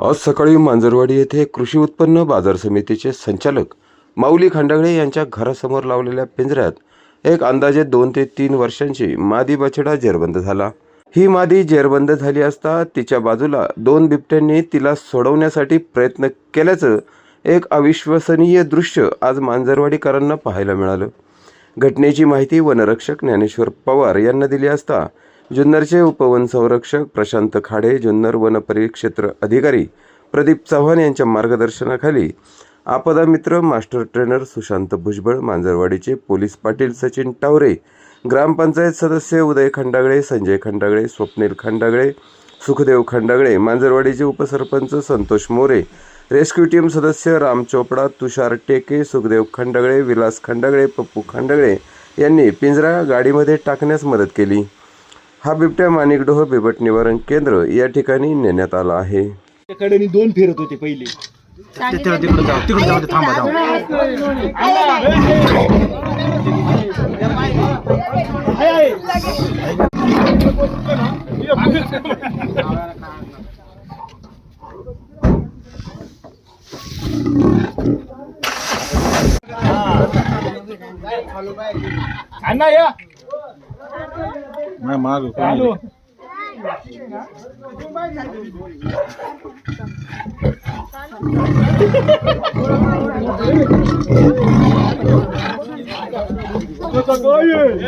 आज सकाळी मांजरवाडी येथे कृषी उत्पन्न बाजार समितीचे संचालक माऊली खांडागळे यांच्या घरासमोर लावलेल्या पिंजऱ्यात एक अंदाजे दोन ते तीन वर्षांची मादी बछडा जेरबंद झाला. ही मादी जेरबंद झाली असता तिच्या बाजूला दोन बिबट्यांनी तिला सोडवण्यासाठी प्रयत्न केल्याचं एक अविश्वसनीय दृश्य आज मांजरवाडीकरांना पाहायला मिळालं. घटनेची माहिती वनरक्षक ज्ञानेश्वर पवार यांना दिली असता जुन्नरचे उपवन संरक्षक प्रशांत खाडे जुन्नर वन परिक्षेत्र अधिकारी प्रदीप चव्हाण यांच्या मार्गदर्शनाखाली आपदा मित्र मास्टर ट्रेनर सुशांत भुजबळ मांजरवाडीचे पोलीस पाटील सचिन टावरे ग्रामपंचायत सदस्य उदय खंडागळे संजय खंडागळे स्वप्नील खंडागळे सुखदेव खंडागळे मांजरवाडीचे उपसरपंच संतोष मोरे रेस्क्यू टीम सदस्य राम चोपडा तुषार टेके सुखदेव खंडागळे विलास खंडागळे पप्पू खंडागळे यांनी पिंजरा गाडीमध्ये टाकण्यास मदत केली. हा बिबट्या माणिकडोह बिबट निवारण केंद्र या ठिकाणी नेण्यात आला आहे. दोन फिरत होते पहिले. तिकडे तिकडे जाऊ तिकडे जाऊ ते थांबा जाऊ. अण्णा या. É tá? Mais magro, cara. Alô? Eu tô doido!